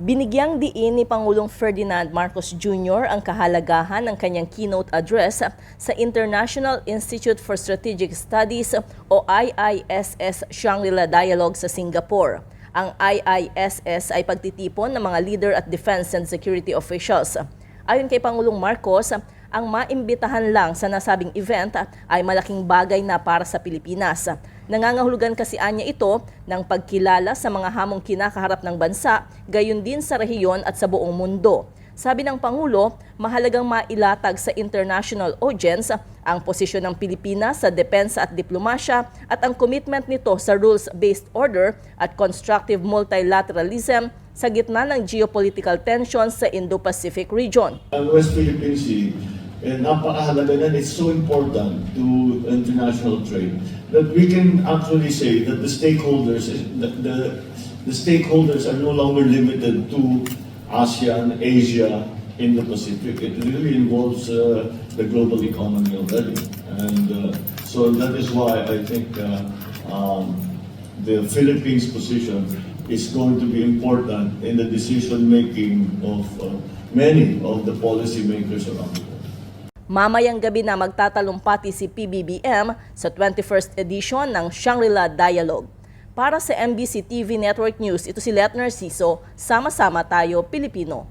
Binigyang diin ni Pangulong Ferdinand Marcos Jr. ang kahalagahan ng kanyang keynote address sa International Institute for Strategic Studies o IISS Shangri-La Dialogue sa Singapore. Ang IISS ay pagtitipon ng mga leader at defense and security officials. Ayon kay Pangulong Marcos, ang maimbitahan lang sa nasabing event ay malaking bagay na para sa Pilipinas. Nangangahulugan kasi anya ito ng pagkilala sa mga hamong kinakaharap ng bansa, gayon din sa rehiyon at sa buong mundo. Sabi ng Pangulo, mahalagang mailatag sa international audience ang posisyon ng Pilipinas sa depensa at diplomasya at ang commitment nito sa rules-based order at constructive multilateralism sa gitna ng geopolitical tensions sa Indo-Pacific region. West Philippine Sea, eh, napakahalaga na it's so important to international trade that we can actually say that the stakeholders, the, the, the stakeholders are no longer limited to ASEAN, Asia, in the Pacific. It really involves uh, the global economy already. And uh, so that is why I think uh, um, the Philippines' position is going to be important in the decision-making of uh, many of the policymakers around the world. Mamayang gabi na magtatalumpati si PBBM sa 21st edition ng Shangri-La Dialogue. Para sa MBC TV Network News, ito si Let Narciso, sama-sama tayo Pilipino.